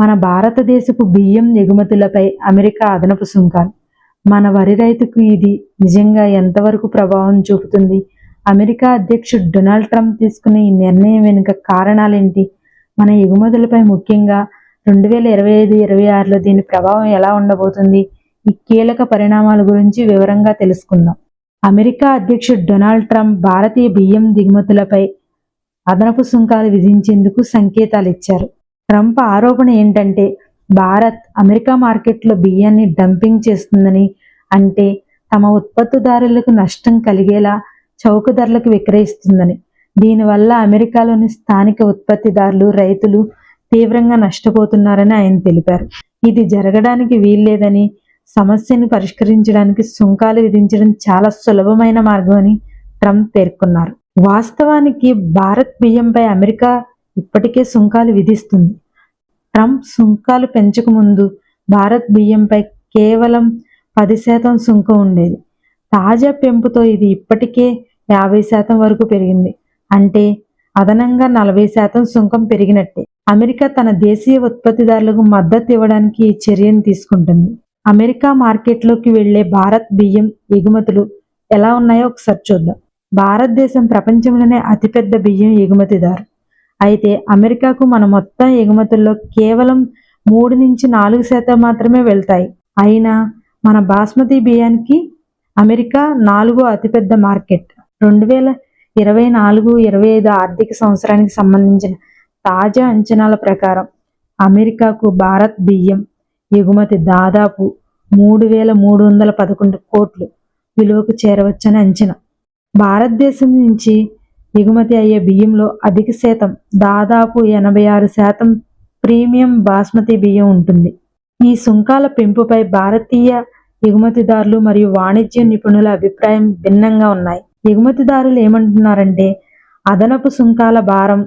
మన భారతదేశపు బియ్యం ఎగుమతులపై అమెరికా అదనపు సుంకాలు. మన వరి రైతుకు ఇది నిజంగా ఎంతవరకు ప్రభావం చూపుతుంది? అమెరికా అధ్యక్షుడు డొనాల్డ్ ట్రంప్ తీసుకునే ఈ నిర్ణయం వెనుక కారణాలేంటి? మన ఎగుమతులపై ముఖ్యంగా రెండు వేల ఇరవై ఐదు ఇరవై ఆరులో దీని ప్రభావం ఎలా ఉండబోతుంది? ఈ కీలక పరిణామాల గురించి వివరంగా తెలుసుకుందాం. అమెరికా అధ్యక్షుడు డొనాల్డ్ ట్రంప్ భారతీయ బియ్యం దిగుమతులపై అదనపు సుంకాలు విధించేందుకు సంకేతాలు ఇచ్చారు. ట్రంప్ ఆరోపణ ఏంటంటే భారత్ అమెరికా మార్కెట్లో బియ్యాన్ని డంపింగ్ చేస్తుందని అంటే తమ ఉత్పత్తిదారులకు నష్టం కలిగేలా చౌక ధరలకు విక్రయిస్తుందని. దీనివల్ల అమెరికాలోని స్థానిక ఉత్పత్తిదారులు రైతులు తీవ్రంగా నష్టపోతున్నారని ఆయన తెలిపారు. ఇది జరగడానికి వీల్లేదని సమస్యను పరిష్కరించడానికి సుంకాలు విధించడం చాలా సులభమైన మార్గమని ట్రంప్ పేర్కొన్నారు. వాస్తవానికి భారత్ బియ్యంపై అమెరికా ఇప్పటికే సుంకాలు విధిస్తుంది. ట్రంప్ సుంకాలు పెంచకముందు భారత్ బియ్యంపై కేవలం పది శాతం సుంకం ఉండేది. తాజా పెంపుతో ఇది ఇప్పటికే యాభై శాతం వరకు పెరిగింది. అంటే అదనంగా నలభై శాతం సుంకం పెరిగినట్టే. అమెరికా తన దేశీయ ఉత్పత్తిదారులకు మద్దతు ఇవ్వడానికి ఈ చర్యను తీసుకుంటుంది. అమెరికా మార్కెట్లోకి వెళ్ళే భారత్ బియ్యం ఎగుమతులు ఎలా ఉన్నాయో ఒకసారి చూద్దాం. భారతదేశం ప్రపంచంలోనే అతిపెద్ద బియ్యం ఎగుమతిదారు. అయితే అమెరికాకు మన మొత్తం ఎగుమతుల్లో కేవలం మూడు నుంచి నాలుగు శాతం మాత్రమే వెళ్తాయి. అయినా మన బాస్మతి బియ్యానికి అమెరికా నాలుగో అతిపెద్ద మార్కెట్. రెండు వేల ఇరవై నాలుగు ఇరవై ఐదు ఆర్థిక సంవత్సరానికి సంబంధించిన తాజా అంచనాల ప్రకారం అమెరికాకు భారత్ బియ్యం ఎగుమతి దాదాపు మూడు వేల మూడు వందల పదకొండు కోట్లు విలువకు చేరవచ్చని అంచనా. భారతదేశం నుంచి ఎగుమతి అయ్యే బియ్యంలో అధిక శాతం దాదాపు ఎనభై ఆరు శాతం ప్రీమియం బాస్మతి బియ్యం ఉంటుంది. ఈ సుంకాల పెంపుపై భారతీయ ఎగుమతిదారులు మరియు వాణిజ్య నిపుణుల అభిప్రాయం భిన్నంగా ఉన్నాయి. ఎగుమతిదారులు ఏమంటున్నారంటే అదనపు సుంకాల భారం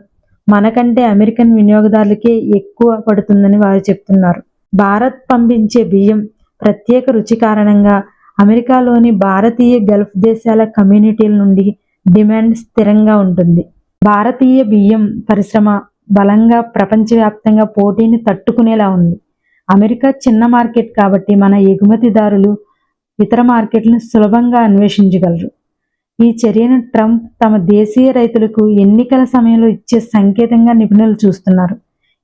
మనకంటే అమెరికన్ వినియోగదారులకే ఎక్కువ పడుతుందని వారు చెప్తున్నారు. భారత్ పంపించే బియ్యం ప్రత్యేక రుచి కారణంగా అమెరికాలోని భారతీయ గల్ఫ్ దేశాల కమ్యూనిటీల నుండి డిమాండ్ స్థిరంగా ఉంటుంది. భారతీయ బియ్యం పరిశ్రమ బలంగా ప్రపంచవ్యాప్తంగా పోటీని తట్టుకునేలా ఉంది. అమెరికా చిన్న మార్కెట్ కాబట్టి మన ఎగుమతిదారులు ఇతర మార్కెట్లను సులభంగా అన్వేషించగలరు. ఈ చర్యను ట్రంప్ తమ దేశీయ రైతులకు ఎన్నికల సమయంలో ఇచ్చే సంకేతంగా నిపుణులు చూస్తున్నారు.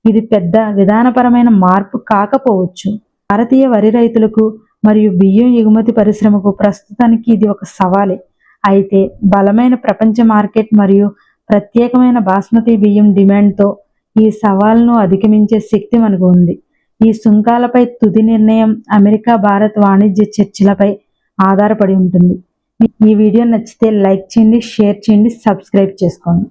ఇది పెద్ద విధానపరమైన మార్పు కాకపోవచ్చు. భారతీయ వరి రైతులకు మరియు బియ్యం ఎగుమతి పరిశ్రమకు ప్రస్తుతానికి ఇది ఒక సవాలే. అయితే బలమైన ప్రపంచ మార్కెట్ మరియు ప్రత్యేకమైన బాస్మతి బియ్యం డిమాండ్తో ఈ సవాల్ను అధిగమించే శక్తి మనకు ఉంది. ఈ సుంకాలపై తుది నిర్ణయం అమెరికా భారత్ వాణిజ్య చర్చలపై ఆధారపడి ఉంటుంది. ఈ వీడియో నచ్చితే లైక్ చేయండి షేర్ చేయండి సబ్స్క్రైబ్ చేసుకోండి.